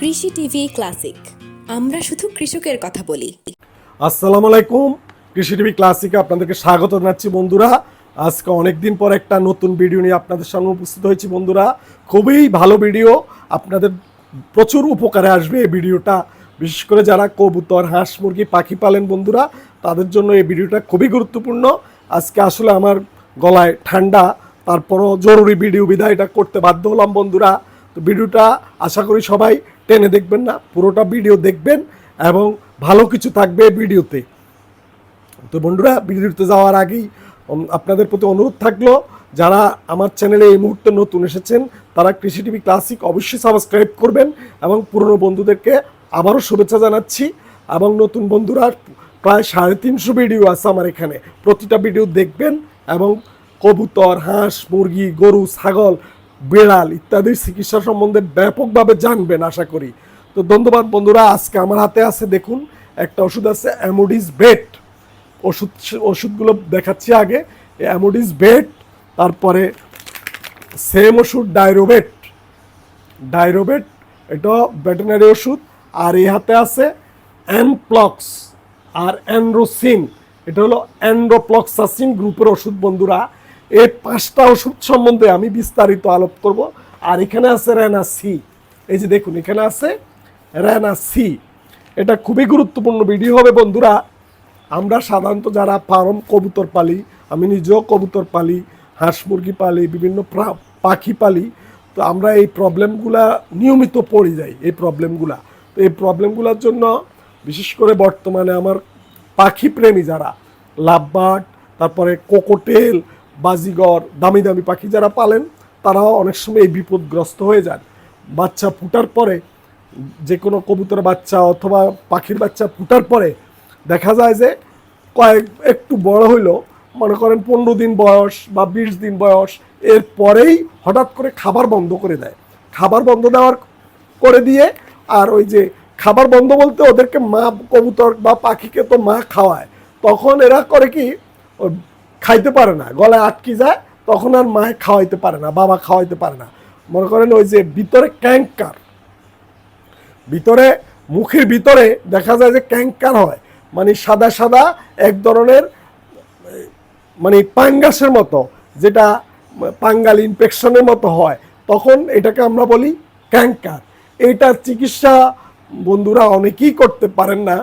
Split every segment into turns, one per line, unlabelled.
কৃষি TV classic. আমরা শুধু কৃষকের কথা বলি।
আসসালামু আলাইকুম, কৃষি টিভি ক্লাসিকে আপনাদেরকে স্বাগত জানাচ্ছি বন্ধুরা। আজকে অনেকদিন পর একটা নতুন ভিডিও নিয়ে আপনাদের সামনে উপস্থিত হয়েছি বন্ধুরা। খুবই ভালো ভিডিও, আপনাদের প্রচুর উপকারে আসবে এই ভিডিওটা। বিশেষ করে যারা কবুতর, হাঁস, মুরগি, পাখি পালেন বন্ধুরা, তাদের জন্য এই ভিডিওটা খুবই গুরুত্বপূর্ণ। আজকে আসলে আমার গলায় ঠান্ডা, তারপরও জরুরি ভিডিও বিদায় এটা করতে বাধ্য হলাম বন্ধুরা। তো ভিডিওটা আশা করি সবাই টেনে দেখবেন না, পুরোটা ভিডিও দেখবেন এবং ভালো কিছু থাকবে ভিডিওতে। তো বন্ধুরা, ভিডিওতে যাওয়ার আগেই আপনাদের প্রতি অনুরোধ থাকল, যারা আমার চ্যানেলে এই মুহূর্তে নতুন এসেছেন, তারা কৃষি টিভি ক্লাসিক অবশ্যই সাবস্ক্রাইব করবেন এবং পুরনো বন্ধুদেরকে আবারও শুভেচ্ছা জানাচ্ছি এবং নতুন বন্ধুরা, প্রায় সাড়ে তিনশো ভিডিও আছে আমার এখানে। প্রতিটা ভিডিও দেখবেন এবং কবুতর, হাঁস, মুরগি, গরু, ছাগল বেড়াল ইত্যাদির চিকিৎসা সম্বন্ধে ব্যাপকভাবে জানবেন, আশা করি। তো ধন্যবাদ বন্ধুরা, আজকে আমার হাতে আছে, দেখুন, একটা ওষুধ আছে অ্যামোডিস বেট ওষুধ, ওষুধগুলো দেখাচ্ছি আগে অ্যামোডিস বেট তারপরে সেম ওষুধ ডাইরোবেট ডাইরোবেট এটা ভেটেনারি ওষুধ, আর এই হাতে আছে অ্যানপ্লক্স, আর অ্যান্ড্রোসিন এটা হলো অ্যান্ড্রোপ্লক্সাসিন গ্রুপের ওষুধ বন্ধুরা। এই পাঁচটা ওষুধ সম্বন্ধে আমি বিস্তারিত আলোপ করব। আর এখানে আছে র্যানা সি এই যে দেখুন, এখানে আছে র্যানা সি এটা খুবই গুরুত্বপূর্ণ ভিডিও হবে বন্ধুরা। আমরা সাধারণত যারা ফার্ম কবুতর পালি, আমি নিজেও কবুতর পালি, হাঁস মুরগি পালি, বিভিন্ন পাখি পালি, তো আমরা এই প্রবলেমগুলা নিয়মিত পড়ে যাই, এই প্রবলেমগুলা। তো এই প্রবলেমগুলোর জন্য বিশেষ করে বর্তমানে আমার পাখি প্রেমী যারা, লাভবার্ড, তারপরে কোকোটেল বাজিগর, দামি দামি পাখি যারা পালেন, তারাও অনেক সময় এই বিপদগ্রস্ত হয়ে যান বাচ্চা ফুটার পরে যে কোনো কবুতর বাচ্চা অথবা পাখির বাচ্চা ফুটার পরে দেখা যায় যে কয়েক, একটু বড় হইল, মনে করেন পনেরো দিন বয়স বা বিশ দিন বয়স, এর পরেই হঠাৎ করে খাবার বন্ধ করে দেয়। খাবার বন্ধ দেওয়ার করে দিয়ে আর ওই যে খাবার বন্ধ বলতে ওদেরকে মা কবুতর বা পাখিকে তো মা খাওয়ায়। তখন এরা করে কি খাইতে পারে না, গলায় আটকে যায়, তখন আর মায়ে খাওয়াইতে পারে না, বাবা খাওয়াইতে পারে না। মনে করেন ওই যে ভিতরে ক্যাঙ্কার ভিতরে, মুখের ভিতরে দেখা যায় যে ক্যাঙ্কার হয় মানে সাদা সাদা এক ধরনের মানে পাঙ্গাসের মতো, যেটা পাঙ্গাল ইনফেকশনের মতো হয়, তখন এটাকে আমরা বলি ক্যাঙ্কার এইটার চিকিৎসা বন্ধুরা অনেকেই করতে পারেন না,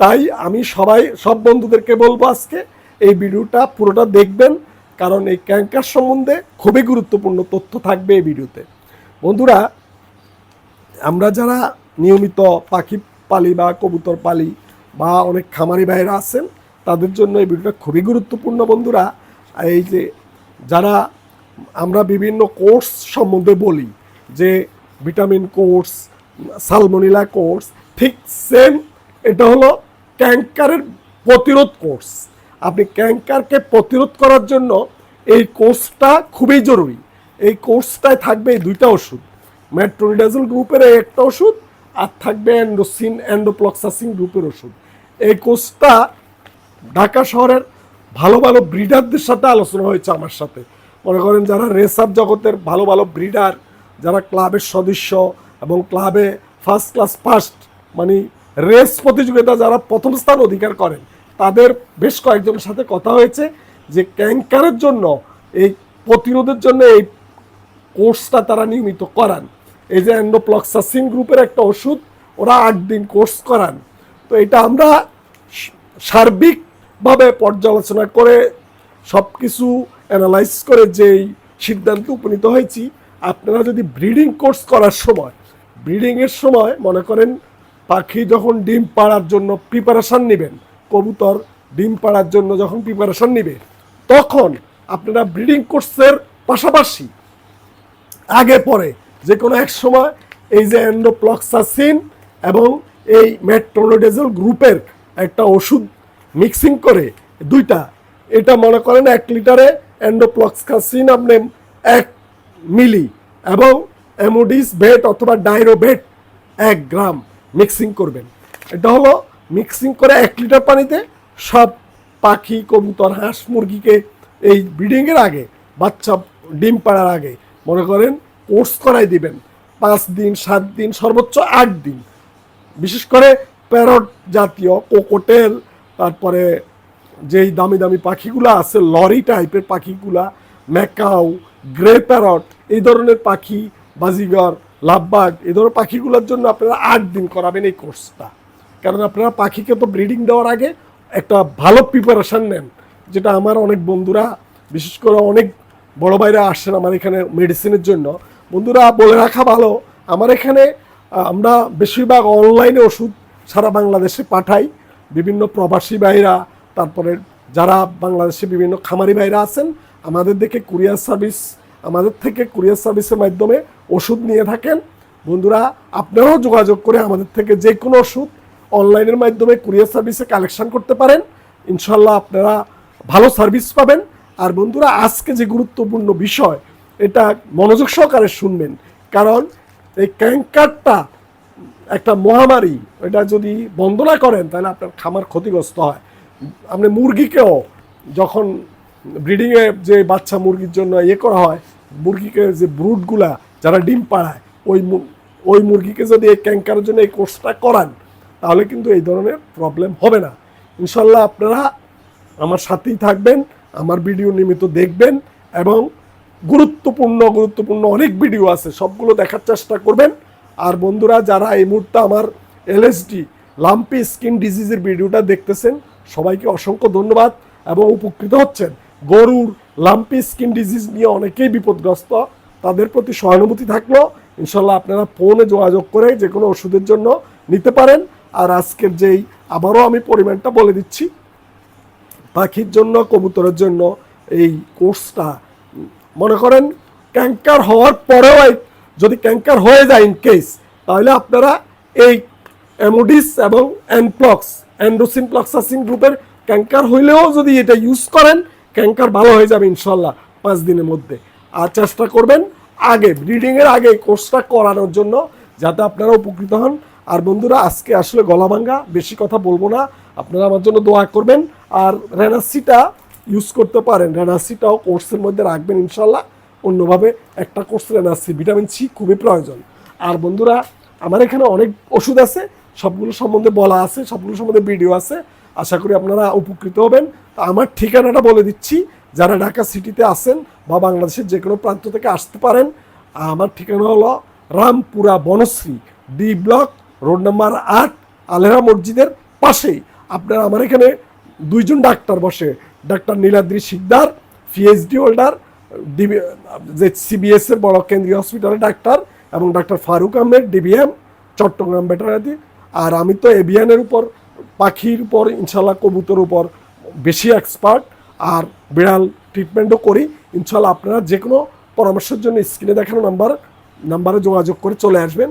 তাই আমি সবাই, সব বন্ধুদেরকে বলব আজকে এই ভিডিওটা পুরোটা দেখবেন, কারণ এই ক্যাঙ্কার সম্বন্ধে খুবই গুরুত্বপূর্ণ তথ্য থাকবে এই ভিডিওতে। বন্ধুরা, আমরা যারা নিয়মিত পাখি পালি বা কবুতর পালি বা অনেক খামারি ভাইরা আছেন, তাদের জন্য এই ভিডিওটা খুবই গুরুত্বপূর্ণ। বন্ধুরা, এই যে যারা আমরা বিভিন্ন কোর্স সম্বন্ধে বলি, যে ভিটামিন কোর্স, সালমোনিলা কোর্স, ঠিক সেম এটা হলো ক্যাঙ্কারের প্রতিরোধ কোর্স। আপনি ক্যাঙ্কারকে প্রতিরোধ করার জন্য এই কোর্সটা খুবই জরুরি। এই কোর্সটায় থাকবে এই দুইটা ওষুধ। মেট্রোনিডাজল গ্রুপের একটা ওষুধ আর থাকবে অ্যান্ডোসিন, অ্যান্ডোপ্লক্সাসিন গ্রুপের ওষুধ। এই কোর্সটা ঢাকা শহরের ভালো ভালো ব্রিডারদের সাথে আলোচনা হয়েছে আমার সাথে। মনে করেন যারা রেসার জগতের ভালো ভালো ব্রিডার, যারা ক্লাবের সদস্য এবং ক্লাবে ফার্স্ট ক্লাস ফার্স্ট মানে রেস প্রতিযোগিতা যারা প্রথম স্থান অধিকার করেন তাদের বেশ কয়েকজনের সাথে কথা হয়েছে যে ক্যাঙ্কারের জন্য এই প্রতিরোধের জন্য এই কোর্সটা তারা নিয়মিত করান। এই যে অ্যান্ডোপ্লক্সাসিন গ্রুপের একটা ওষুধ, ওরা আট দিন কোর্স করান। তো এটা আমরা সার্বিকভাবে পর্যালোচনা করে সব কিছু অ্যানালাইজ করে যেই সিদ্ধান্তে উপনীত হয়েছি, আপনারা যদি ব্রিডিং কোর্স করার সময়, ব্রিডিংয়ের সময় মনে করেন পাখি যখন ডিম পাড়ার জন্য প্রিপারেশান নেবেন কবুতর ডিম পাড়ার জন্য যখন প্রিপারেশন নেবে, তখন আপনারা ব্রিডিং কোর্সের পাশাপাশি, আগে পরে যে কোনো এক সময় এই যে অ্যান্ডোপ্লক্সাসিন এবং এই মেট্রোনোডেজল গ্রুপের একটা ওষুধ মিক্সিং করে দুইটা, এটা মনে করেন এক লিটারে অ্যান্ডোপ্লক্সাসিন আপনি এক মিলি এবং অ্যামোডিস বেট অথবা ডাইরোবেট এক গ্রাম মিক্সিং করবেন। এটা হলো মিক্সিং করে এক লিটার পানিতে সব পাখি, কবুতর, হাঁস, মুরগিকে এই ব্রিডিংয়ের আগে, বাচ্চা ডিম পাড়ার আগে, মনে করেন কোর্স করাই দিবেন। পাঁচ দিন, সাত দিন, সর্বোচ্চ আট দিন। বিশেষ করে প্যারট জাতীয়, কোকোটেল, তারপরে যেই দামি দামি পাখিগুলো আছে, লরি টাইপের পাখিগুলা, ম্যাকাও, গ্রে প্যারট, এই ধরনের পাখি, বাজিগর লাভবাগ এই ধরনের পাখিগুলোর জন্য আপনারা আট দিন করাবেন এই কোর্সটা। কারণ আপনারা পাখিকে তো ব্রিডিং দেওয়ার আগে একটা ভালো প্রিপারেশন নেন, যেটা আমার অনেক বন্ধুরা, বিশেষ করে অনেক বড় ভাইরা আসেন আমার এখানে মেডিসিনের জন্য। বন্ধুরা, বলে রাখা ভালো, আমার এখানে আমরা বেশিরভাগ অনলাইনে ওষুধ সারা বাংলাদেশে পাঠাই। বিভিন্ন প্রবাসী ভাইরা, তারপরে যারা বাংলাদেশে বিভিন্ন খামারি ভাইরা আছেন, আমাদের দেখে কুরিয়ার সার্ভিস আমাদের থেকে কুরিয়ার সার্ভিসের মাধ্যমে ওষুধ নিয়ে থাকেন। বন্ধুরা, আপনারাও যোগাযোগ করে আমাদের থেকে যে কোনো ওষুধ অনলাইনের মাধ্যমে কুরিয়ার সার্ভিসে কালেকশন করতে পারেন। ইনশাল্লাহ আপনারা ভালো সার্ভিস পাবেন। আর বন্ধুরা, আজকে যে গুরুত্বপূর্ণ বিষয়, এটা মনোযোগ সহকারে শুনবেন। কারণ এই ক্যাঙ্কারটা একটা মহামারী, এটা যদি বন্ধ না করেন, তাহলে আপনার খামার ক্ষতিগ্রস্ত হয়। আপনি মুরগিকেও যখন ব্রিডিংয়ে যে বাচ্চা মুরগির জন্য ইয়ে করা হয়, মুরগিকে যে ব্রুডগুলা, যারা ডিম পাড়ায়, ওই ওই মুরগিকে যদি এই ক্যাঙ্কারের জন্য এই কোর্সটা করান তাহলে কিন্তু এই ধরনের প্রবলেম হবে না। ইনশাল্লাহ আপনারা আমার সাথেই থাকবেন, আমার ভিডিও নিয়মিত দেখবেন এবং গুরুত্বপূর্ণ গুরুত্বপূর্ণ অনেক ভিডিও আছে, সবগুলো দেখার চেষ্টা করবেন। আর বন্ধুরা, যারা এই মুহূর্তে আমার এলএসডি লাম্পি স্কিন ডিজিজের ভিডিওটা দেখতেছেন, সবাইকে অসংখ্য ধন্যবাদ এবং উপকৃত হচ্ছেন। গরুর লাম্পি স্কিন ডিজিজ নিয়ে অনেকেই বিপদগ্রস্ত, তাদের প্রতি সহানুভূতি থাকল। ইনশাল্লাহ আপনারা ফোনে যোগাযোগ করে যে কোনো ওষুধের জন্য নিতে পারেন। আর আজকের যেই আবারও আমি পরিমাণটা বলে দিচ্ছি, পাখির জন্য, কবুতরের জন্য এই কোর্সটা, মনে করেন ক্যাঙ্কার হওয়ার পরেও যদি ক্যাঙ্কার হয়ে যায় ইন কেস তাহলে আপনারা এই অ্যামোডিস এবং অ্যানপ্লক্স অ্যান্ডোসিন প্লক্সাসিন গ্রুপের ক্যাঙ্কার হইলেও যদি এটা ইউজ করেন ক্যাঙ্কার ভালো হয়ে যাবে ইনশাল্লাহ পাঁচ দিনের মধ্যে। আর চেষ্টা করবেন আগে ব্রিডিংয়ের আগে কোর্সটা করানোর জন্য, যাতে আপনারা উপকৃত হন। আর বন্ধুরা, আজকে আসলে গলা ভাঙ্গা, বেশি কথা বলব না। আপনারা আমার জন্য দোয়া করবেন। আর রেনাসিটা ইউজ করতে পারেন। রেনাসিটাও কোর্সের মধ্যে রাখবেন ইনশাল্লাহ অন্যভাবে একটা কোর্স রেনাসি ভিটামিন সি খুবই প্রয়োজন। আর বন্ধুরা, আমার এখানে অনেক ওষুধ আছে। সবগুলো সম্বন্ধে বলা আছে, সবগুলো সম্বন্ধে ভিডিও আছে। আশা করি আপনারা উপকৃত হবেন। তা আমার ঠিকানাটা বলে দিচ্ছি। যারা ঢাকা সিটিতে আসেন বা বাংলাদেশের যে কোনো প্রান্ত থেকে আসতে পারেন, আমার ঠিকানা হলো Rampura Banasree D block road number আট আলেরা মসজিদের পাশেই। আপনার আমার এখানে দুইজন ডাক্তার বসে। Doctor Niladri Sikdar PhD holder যে সিবিএস এর বড় কেন্দ্রীয় হসপিটালের ডাক্তার, এবং doctor Faruk Ahmed dBm Chittagong veterinary. আর আমি তো এভিয়ানের উপর, পাখির উপর, ইনশাল্লাহ কবুতর উপর বেশি এক্সপার্ট আর বিড়াল ট্রিটমেন্টও করি। ইনশাল্লাহ আপনারা যে কোনো পরামর্শের জন্য স্ক্রিনে দেখানো নাম্বার নাম্বারে যোগাযোগ করে চলে আসবেন।